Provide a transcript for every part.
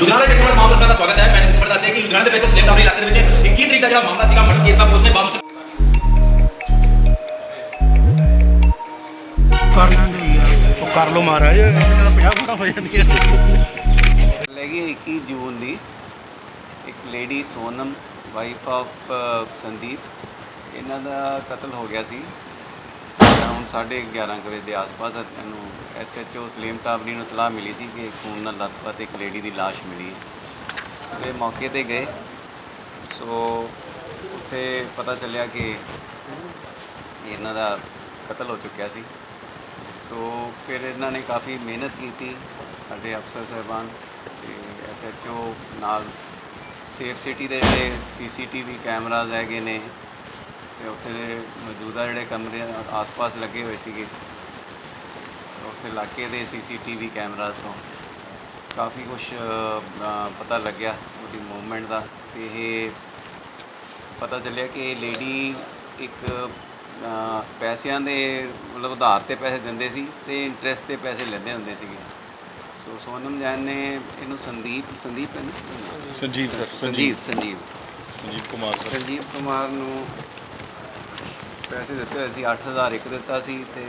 ਲੁਧਿਆਣਾ ਦੇ ਟੈਕਨੋਲੋਜੀ ਮਾਮਲਾ ਦਾ ਸਵਾਗਤ ਹੈ। ਮੈਂ ਨਿਕਲ ਦੱਸਦੇ ਕਿ ਲੁਧਿਆਣਾ ਦੇ ਵਿੱਚ ਸਲੇਮ ਟਾਵਰੀ ਇਲਾਕੇ ਦੇ ਵਿੱਚ 21 ਤਰੀਕ ਦਾ ਜਿਹੜਾ ਮਾਮਲਾ ਸੀਗਾ ਮਰਡਰ ਕੇਸ ਦਾ ਪੁਲਿਸ ਨੇ ਵਾਪਸ ਕਰ ਲੈਂਦੇ ਯਾਰ ਉਹ ਕਰ ਲੋ ਮਹਾਰਾਜ ਇਹਨਾਂ ਦਾ 50 ਫੁੱਟਾਂ ਹੋ ਜਾਂਦੀਆਂ ਲੱਗੀ 21 ਜੂਨ ਦੀ ਇੱਕ lady Sonam wife of Sandeep, ਇਹਨਾਂ ਦਾ ਕਤਲ ਹੋ ਗਿਆ ਸੀ। 11:30 ਵਜੇ ਦੇ ਆਸ-ਪਾਸ ਇਹਨੂੰ ਐਸਐਚਓ ਸਲੀਮ ਟਾਵਰੀ ਨੂੰ ਇਤਲਾਹ ਮਿਲੀ ਸੀ ਕਿ ਖੂਨ ਨਾਲ ਲੱਥਪੱਥ ਇੱਕ ਲੇਡੀ ਦੀ ਲਾਸ਼ ਮਿਲੀ ਹੈ। ਸੋ ਇਹ ਮੌਕੇ ਤੇ ਗਏ। ਸੋ ਉੱਥੇ ਪਤਾ ਚੱਲਿਆ ਕਿ ਇਹਨਾਂ ਦਾ ਕਤਲ ਹੋ ਚੁੱਕਿਆ ਸੀ। ਸੋ ਫਿਰ ਇਹਨਾਂ ਨੇ ਕਾਫੀ ਮਿਹਨਤ ਕੀਤੀ ਸਾਡੇ ਅਫਸਰ ਸਾਹਿਬਾਨ ਤੇ ਐਸਐਚਓ ਨਾਲ ਸੇਫ ਸਿਟੀ ਦੇ ਜਿਹੜੇ ਸੀਸੀਟੀਵੀ ਕੈਮਰਾਜ਼ ਹੈਗੇ ਨੇ ਉੱਥੇ ਦੇ ਮੌਜੂਦਾ ਜਿਹੜੇ ਕਮਰੇ ਆਸ-ਪਾਸ ਲੱਗੇ ਹੋਏ ਸੀਗੇ। ਉਸ ਇਲਾਕੇ ਦੇ ਸੀਸੀਟੀਵੀ ਕੈਮਰਾਜ਼ ਤੋਂ ਕਾਫੀ ਕੁਝ ਪਤਾ ਲੱਗਿਆ ਉਹਦੀ ਮੂਵਮੈਂਟ ਦਾ ਤੇ ਇਹ ਪਤਾ ਚੱਲਿਆ ਕਿ ਇਹ ਲੇਡੀ ਇੱਕ ਅ, ਪੈਸਿਆਂ ਦੇ ਮਤਲਬ ਉਧਾਰ ਤੇ ਪੈਸੇ ਦਿੰਦੇ ਸੀ ਤੇ ਇੰਟਰਸਟ ਤੇ ਪੈਸੇ ਲੈਂਦੇ ਹੁੰਦੇ ਸੀਗੇ। ਸੋ ਸੋਨਮ ਜੈਨ ਨੇ ਇਹਨੂੰ ਸੰਦੀਪ ਸੰਦੀਪ ਹੈ ਨਾ? ਸੰਜੀਵ ਸਰ ਸੰਜੀਵ। ਸੰਜੀਵ ਸੰਜੀਵ ਕੁਮਾਰ ਸਰ। ਸੰਜੀਵ ਕੁਮਾਰ ਨੂੰ ਪੈਸੇ ਦਿੱਤੇ ਹੋਏ ਸੀ 8000 ਇੱਕ ਦਿੱਤਾ ਸੀ ਤੇ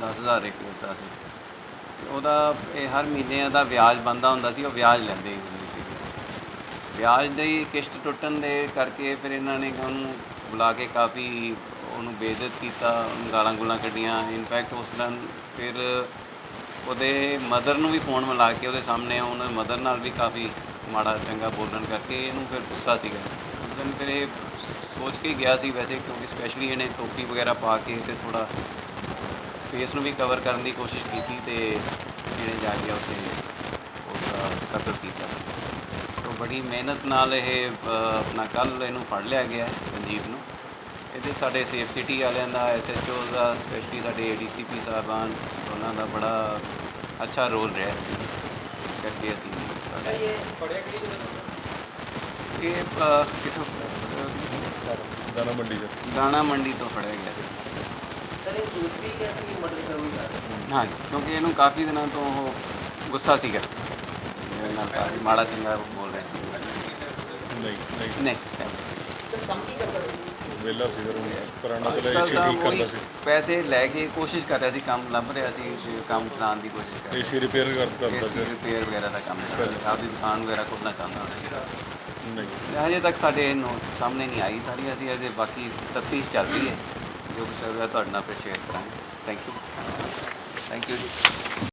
10000 ਇੱਕ ਦਿੱਤਾ ਸੀ। ਤੇ ਉਹਦਾ ਇਹ ਹਰ ਮਹੀਨੇ ਦਾ ਵਿਆਜ ਬੰਦਾ ਹੁੰਦਾ ਸੀ, ਉਹ ਵਿਆਜ ਲੈਂਦੇ ਹੁੰਦੇ ਸੀ। ਵਿਆਜ ਦੀ ਕਿਸ਼ਤ ਟੁੱਟਣ ਦੇ ਕਰਕੇ ਫਿਰ ਇਹਨਾਂ ਨੇ ਉਹਨੂੰ ਬੁਲਾ ਕੇ ਕਾਫੀ ਉਹਨੂੰ ਬੇਇੱਜ਼ਤ ਕੀਤਾ, ਉਹਨੂੰ ਗਾਲਾਂ ਗੁਲਾਂ ਕੱਢੀਆਂ। ਇਨਫੈਕਟ ਉਸ ਦਿਨ ਫਿਰ ਉਹਦੇ ਮਦਰ ਨੂੰ ਵੀ ਫੋਨ ਮਿਲਾ ਕੇ ਉਹਦੇ ਸਾਹਮਣੇ ਉਹਨਾਂ ਮਦਰ ਨਾਲ ਵੀ ਕਾਫੀ ਮਾੜਾ ਚੰਗਾ ਬੋਲਣ ਕਰਕੇ ਇਹਨੂੰ ਫਿਰ ਗੁੱਸਾ ਸੀਗਾ। ਉਸ ਦਿਨ ਫਿਰ ਇਹ ਸੋਚ ਕੇ ਗਿਆ ਸੀ ਵੈਸੇ ਕਿਉਂਕਿ ਸਪੈਸ਼ਲੀ ਇਹਨੇ ਟੋਪੀ ਵਗੈਰਾ ਪਾ ਕੇ ਤੇ ਥੋੜਾ ਫੇਸ ਨੂੰ ਵੀ ਕਵਰ ਕਰਨ ਦੀ ਕੋਸ਼ਿਸ਼ ਕੀਤੀ ਤੇ ਇਹਨੇ ਜਾ ਕੇ ਉੱਥੇ ਉਹਦਾ ਕਤਲ ਕੀਤਾ। ਤੋਂ ਬੜੀ ਮਿਹਨਤ ਨਾਲ ਇਹ ਆਪਣਾ ਕੱਲ ਇਹਨੂੰ ਫੜ ਲਿਆ ਗਿਆ ਸੰਜੀਵ ਨੂੰ। ਇਹਦੇ ਸਾਡੇ ਸੇਫ ਸਿਟੀ ਵਾਲਿਆਂ ਦਾ ਐਸਐਚਓ ਦਾ ਸਪੈਸ਼ਲੀ ਸਾਡੇ ਏਡੀਸੀਪੀ ਸਾਹਿਬਾਨ ਉਹਨਾਂ ਦਾ ਬੜਾ ਅੱਛਾ ਰੋਲ ਰਿਹਾ। ਇਸ ਕਰਕੇ ਅਸੀਂ ਇਹ ਅ, ਕਿੱਥੋਂ? ਅ, ਦਾਣਾ ਮੰਡੀ ਸਰ ਦਾਣਾ ਮੰਡੀ ਤੋਂ ਫੜਿਆ ਗਿਆ ਸੀ। ਹਾਂ। ਕਿਉਂਕਿ ਇਹਨੂੰ ਕਾਫੀ ਦਿਨਾਂ ਤੋਂ ਉਹ ਗੁੱਸਾ ਸੀਗਾ। ਮੇਰੇ ਨਾਲ ਕਾਫੀ ਮਾੜਾ ਚੰਗਾ ਬੋਲ ਰਿਹਾ ਸੀ। ਨਹੀਂ ਨਹੀਂ। ਨਹੀਂ ਵੇਲਾ ਸੀ ਸਰ ਪੁਰਾਣਾ ਅੱਜ-ਕੱਲ੍ਹ ਏਸੀ ਠੀਕ ਕਰਦਾ ਸੀ। ਪੈਸੇ ਲੈ ਕੇ ਕੋਸ਼ਿਸ਼ ਕਰ ਰਿਹਾ ਸੀ ਕੰਮ ਲੱਭ ਰਿਹਾ ਸੀ ਕੰਮ ਚਲਾਉਣ ਦੀ ਕੋਸ਼ਿਸ਼ ਕਰ ਏਸੀ ਰਿਪੇਅਰ ਕਰਦਾ ਸੀ ਰਿਪੇਅਰ ਵਗੈਰਾ ਦਾ ਕੰਮ ਕਰ ਰਿਹਾ ਸੀ। ਆਪਦੀ ਦੁਕਾਨ ਵਗੈਰਾ ਖੋਲ੍ਹਣਾ ਚਾਹੁੰਦਾ ਸੀ। ਨਹੀਂ। ਹਜੇ ਤੱਕ ਸਾਡੇ ਨੋ ਸਾਹਮਣੇ ਨਹੀਂ ਆਈ ਸਾਰੀ ਅਸੀਂ ਅਜੇ ਬਾਕੀ ਤਫਤੀਸ਼ ਚੱਲ ਰਹੀ ਹੈ। ਜੋ ਕੁਛ ਹੋਵੇਗਾ ਤੁਹਾਡੇ ਨਾਲ ਫਿਰ ਸ਼ੇਅਰ ਕਰਾਂਗੇ। ਥੈਂਕ ਯੂ ਥੈਂਕ ਯੂ ਜੀ।